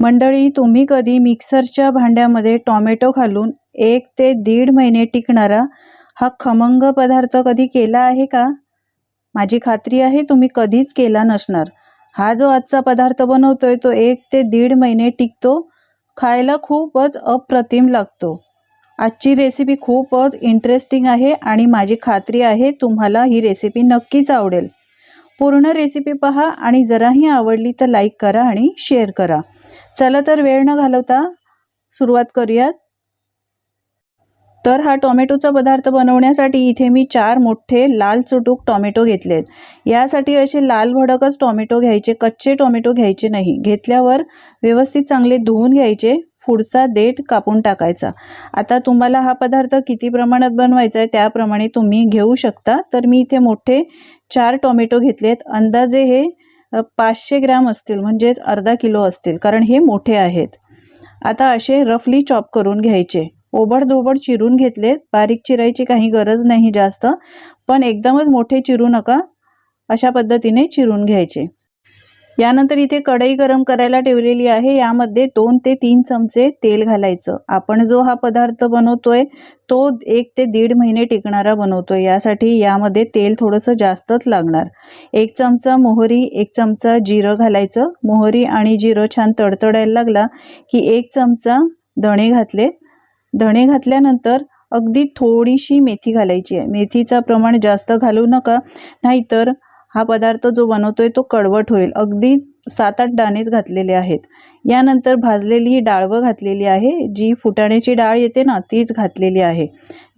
मंडळी तुम्ही कधी मिक्सरच्या भांड्यामध्ये टॉमॅटो घालून एक ते दीड महिने टिकणारा हा खमंग पदार्थ कधी केला आहे का? माझी खात्री आहे तुम्ही कधीच केला नसणार. हा जो आजचा पदार्थ बनवतोय तो एक ते दीड महिने टिकतो खायला खूपच अप्रतिम लागतो. आजची रेसिपी खूपच इंटरेस्टिंग आहे आणि माझी खात्री आहे तुम्हाला ही रेसिपी नक्कीच आवडेल. पूर्ण रेसिपी पहा आणि जराही आवडली तर लाईक करा आणि शेअर करा. चला तर वेळ न घालवता सुरुवात करूयात. तर हा टोमॅटोचा पदार्थ बनवण्यासाठी इथे मी चार मोठे लाल चुटूक टोमॅटो घेतलेत. यासाठी असे लाल भडकच टोमॅटो घ्यायचे कच्चे टोमॅटो घ्यायचे नाही. घेतल्यावर व्यवस्थित चांगले धुवून घ्यायचे पुढचा देठ कापून टाकायचा. आता तुम्हाला हा पदार्थ किती प्रमाणात बनवायचा आहे त्याप्रमाणे तुम्ही घेऊ शकता. तर मी इथे मोठे चार टोमॅटो घेतलेत. अंदाजे हे पाचशे ग्रॅम असतील म्हणजेच अर्धा किलो असतील कारण हे मोठे आहेत. आता असे रफली चॉप करून घ्यायचे. ओबडधोबड चिरून घेतलेत. बारीक चिरायची काही गरज नाही जास्त पण एकदमच मोठे चिरू नका अशा पद्धतीने चिरून घ्यायचे. यानंतर इथे कढई गरम करायला ठेवलेली आहे. यामध्ये दोन ते तीन चमचे तेल घालायचं. आपण जो हा पदार्थ बनवतोय तो एक ते दीड महिने टिकणारा बनवतोय. यासाठी यामध्ये तेल थोडंसं जास्तच लागणार. एक चमचा मोहरी एक चमचा जिरं घालायचं. मोहरी आणि जिरं छान तडतडायला लागला की एक चमचा धणे घातले. धणे घातल्यानंतर अगदी थोडीशी मेथी घालायची आहे. मेथीचं प्रमाण जास्त घालू नका. नाहीतर हा पदार्थ जो बनवतोय तो कडवट होईल. अगदी सात आठ दाणेच घातलेले आहेत. यानंतर भाजलेली ही डाळवं घातलेली आहे. जी फुटाण्याची डाळ येते ना तीच घातलेली आहे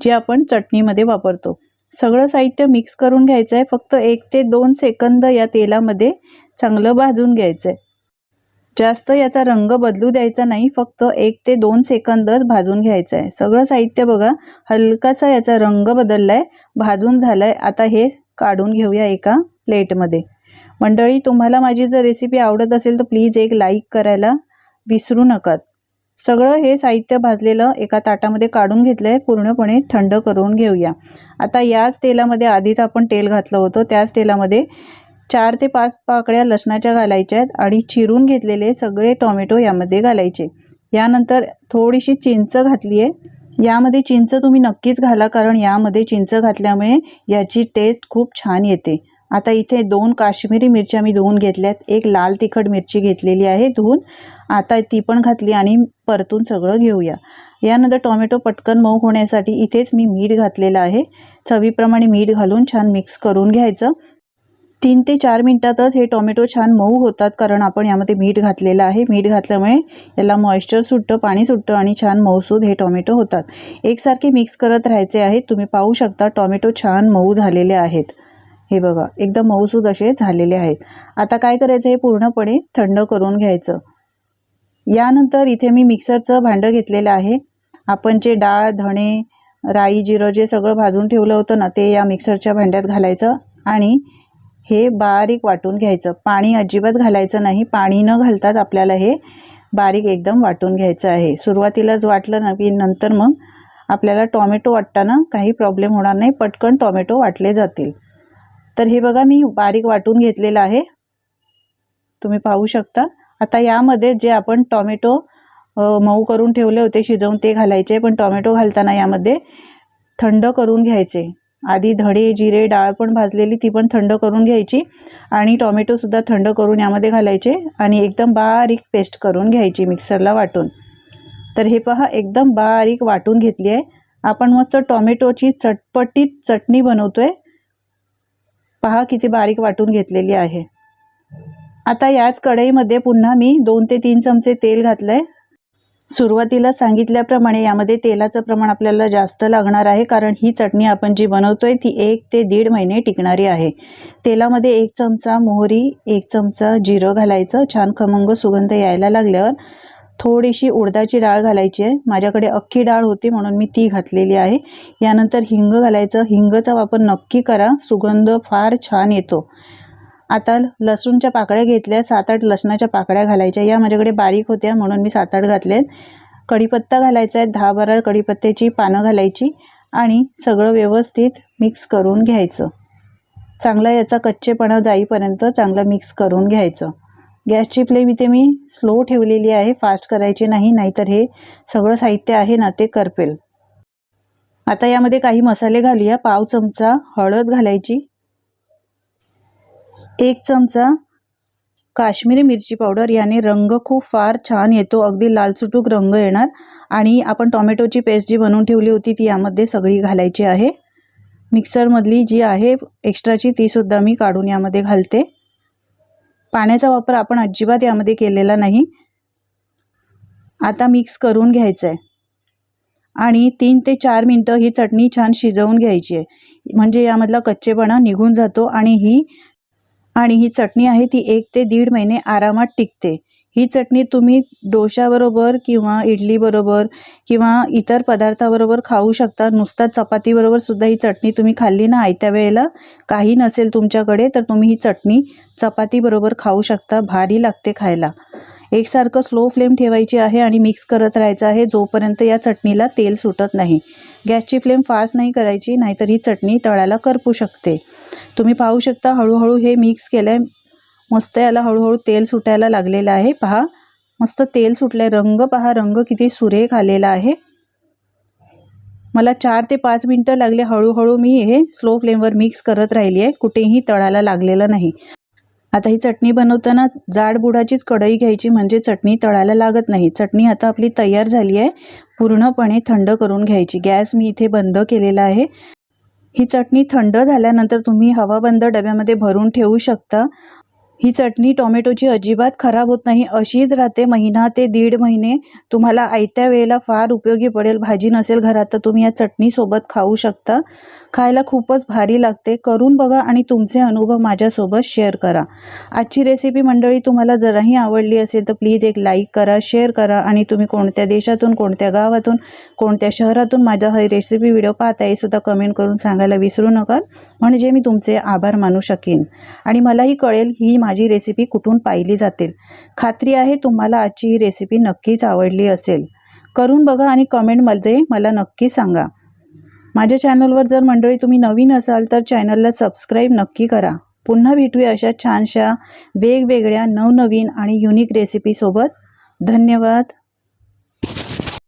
जी आपण चटणीमध्ये वापरतो. सगळं साहित्य मिक्स करून घ्यायचं आहे फक्त एक ते दोन सेकंद या तेलामध्ये चांगलं भाजून घ्यायचं आहे जास्त याचा रंग बदलू द्यायचा नाही. फक्त एक ते दोन सेकंदच भाजून घ्यायचं आहे सगळं साहित्य बघा हलकासा याचा रंग बदलला आहे भाजून झाला आहे आता हे काढून घेऊया एका प्लेटमध्ये. मंडळी तुम्हाला माझी जर रेसिपी आवडत असेल तर प्लीज एक लाईक करायला विसरू नकात सगळं हे साहित्य भाजलेलं एका ताटामध्ये काढून घेतलं आहे पूर्णपणे थंड करून घेऊया. आता याच तेलामध्ये आधीच आपण तेल घातलं होतं. त्याच तेलामध्ये चार ते पाच पाकळ्या लसणाच्या घालायच्या आहेत आणि चिरून घेतलेले सगळे टोमॅटो यामध्ये घालायचे. यानंतर थोडीशी चिंच घातली आहे यामध्ये चिंच तुम्ही नक्कीच घाला कारण यामध्ये चिंच घातल्यामुळे याची टेस्ट खूप छान येते. आता इथे दोन काश्मीरी मिरच्या मी धुवून घेतल्यात. एक लाल तिखट मिरची घेतलेली आहे धुवून. आता ती पण घातली आणि परतून सगळं घेऊया. यानंतर टोमॅटो पटकन मऊ होण्यासाठी इथेच मी मीठ घातलेलं आहे. चवीप्रमाणे मीठ घालून छान मिक्स करून घ्यायचं. तीन ते चार मिनटातच हे टोमॅटो छान मऊ होतात कारण आपण यामध्ये मीठ घातलेलं आहे. मीठ घातल्यामुळे याला मॉइश्चर सुटतं पाणी सुटतं आणि छान मऊसूद हे टोमॅटो होतात. एकसारखे मिक्स करत राहायचे आहेत. तुम्ही पाहू शकता टोमॅटो छान मऊ झालेले आहेत. हे बघा एकदम मऊसूद असे झालेले आहेत. आता काय करायचं हे पूर्णपणे थंड करून घ्यायचं. यानंतर इथे मी मिक्सरचं भांडं घेतलेलं आहे. आपण जे डाळ धणे राई जिरं जे सगळं भाजून ठेवलं होतं ना ते या मिक्सरच्या भांड्यात घालायचं. आणि हे बारीक वाटून घ्यायचं. पाणी अजिबात घालायचं नाही. पाणी न घालताच आपल्याला हे बारीक एकदम वाटून घ्यायचं आहे. सुरुवातीलाच वाटलं ना की नंतर मग आपल्याला टॉमॅटो वाटताना काही प्रॉब्लेम होणार नाही. पटकन टॉमॅटो वाटले जातील. तर हे बघा मी बारीक वाटून घेतलेलं आहे. तुम्ही पाहू शकता. आता यामध्ये जे आपण टॉमॅटो मऊ करून ठेवले होते शिजवून ते घालायचे पण टॉमॅटो घालताना यामध्ये थंड करून घ्यायचे. आधी धडे जिरे डाळ पण भाजलेली ती पण थंड करून घ्यायची आणि टॉमॅटोसुद्धा थंड करून यामध्ये घालायचे आणि एकदम बारीक पेस्ट करून घ्यायची मिक्सरला वाटून. तर हे पहा एकदम बारीक वाटून घेतली आहे. आपण मस्त टॉमॅटोची चटपटीत चटणी बनवतो आहे पहा किती बारीक वाटून घेतलेली आहे. आता याच कढईमध्ये पुन्हा मी दोन ते तीन चमचे तेल घातलं आहे सुरुवातीला सांगितल्याप्रमाणे यामध्ये तेलाचं प्रमाण आपल्याला जास्त लागणार आहे कारण ही चटणी आपण जी बनवतोय ती एक ते दीड महिने टिकणारी आहे. तेलामध्ये एक चमचा मोहरी एक चमचा जिरं घालायचं छान खमंग सुगंध यायला लागल्यावर थोडीशी उडदाची डाळ घालायची आहे. माझ्याकडे अख्खी डाळ होती म्हणून मी ती घातलेली आहे. यानंतर हिंग घालायचं. हिंगचा वापर नक्की करा. सुगंध फार छान येतो. आता लसूणच्या पाकळ्या घेतल्या सात आठ लसणाच्या पाकळ्या घालायच्या. या माझ्याकडे बारीक होत्या म्हणून मी सात आठ घातल्यात कढीपत्ता घालायचा आहे दहा बारा कढीपत्त्याची पानं घालायची आणि सगळं व्यवस्थित मिक्स करून घ्यायचं. चांगला याचा कच्चेपणा जाईपर्यंत चांगलं मिक्स करून घ्यायचं. गॅसची फ्लेम इथे मी स्लो ठेवलेली आहे फास्ट करायची नाही नाहीतर हे सगळं साहित्य आहे ना ते करपेल. आता यामध्ये काही मसाले घालूया. पाव चमचा हळद घालायची. एक चमचा काश्मीरी मिरची पावडर. याने रंग खूप फार छान येतो. अगदी लालसुटूक रंग येणार. आणि आपण टॉमॅटोची पेस्ट जी बनवून ठेवली होती ती यामध्ये सगळी घालायची आहे. मिक्सरमधली जी आहे एक्स्ट्राची तीसुद्धा मी काढून यामध्ये घालते. पाण्याचा वापर आपण अजिबात यामध्ये केलेला नाही. आता मिक्स करून घ्यायचं आहे आणि तीन ते चार मिनटं ही चटणी छान शिजवून घ्यायची आहे. म्हणजे यामधला कच्चेपणा निघून जातो आणि ही आणि ही चटणी आहे ती एक ते दीड महिने आरामात टिकते. ही चटणी तुम्ही डोशाबरोबर किंवा इडलीबरोबर किंवा इतर पदार्थाबरोबर खाऊ शकता. नुसता चपातीबरोबर सुद्धा ही चटणी तुम्ही खाल्ली ना आयत्या वेळेला काही नसेल तुमच्याकडे तर तुम्ही ही चटणी चपातीबरोबर खाऊ शकता. भारी लागते खायला. एकसारखं स्लो फ्लेम ठेवायची आहे आणि मिक्स करत राहायचं आहे. जोपर्यंत या चटणीला तेल सुटत नाही. गॅसची फ्लेम फास्ट नाही करायची नाहीतर ही चटणी तळायला करपू शकते. तुम्ही पाहू शकता हळूहळू हे मिक्स केलं आहे मस्त याला हळूहळू तेल सुटायला लागलेलं आहे. पहा मस्त तेल सुटलं रंग पहा रंग किती सुरेख आलेला आहे. मला चार ते पाच मिनटं लागले. हळूहळू मी हे स्लो फ्लेमवर मिक्स करत राहिली आहे कुठेही तळाला लागलेलं नाही. आता ही चटणी बनवताना जाड बुडाचीच कढई घ्यायची म्हणजे चटणी तळायला लागत नाही. चटणी आता आपली तयार झाली आहे. पूर्णपणे थंड करून घ्यायची. गॅस मी इथे बंद केलेला आहे. ही चटणी थंड झाल्यानंतर तुम्ही हवाबंद डब्यामध्ये भरून ठेवू शकता. ही चटणी टोमॅटोची अजिबात खराब होत नाही. अशीच राहते महिना ते दीड महिने. तुम्हाला आयत्या वेळेला फार उपयोगी पडेल. भाजी नसेल घरात तर तुम्ही या चटणीसोबत खाऊ शकता. खायला खूपच भारी लागते. करून बघा आणि तुमचे अनुभव माझ्यासोबत शेअर करा. आजची रेसिपी मंडळी तुम्हाला जराही आवडली असेल तर प्लीज एक लाईक करा शेअर करा आणि तुम्ही कोणत्या देशातून कोणत्या गावातून कोणत्या शहरातून माझा हा रेसिपी व्हिडिओ पाहता हे सुद्धा कमेंट करून सांगायला विसरू नका. म्हणजे मी तुमचे आभार मानू शकेन. आणि मलाही कळेल ही माझी रेसिपी कुठून पाहिली जातील? खात्री आहे तुम्हाला आजची ही रेसिपी नक्कीच आवडली असेल. करून बघा आणि कमेंटमध्ये मला नक्की सांगा. माझ्या चॅनलवर जर मंडळी तुम्ही नवीन असाल तर चॅनलला सबस्क्राईब नक्की करा. पुन्हा भेटूया अशा छानशा वेगवेगळ्या नवनवीन आणि युनिक रेसिपीसोबत धन्यवाद.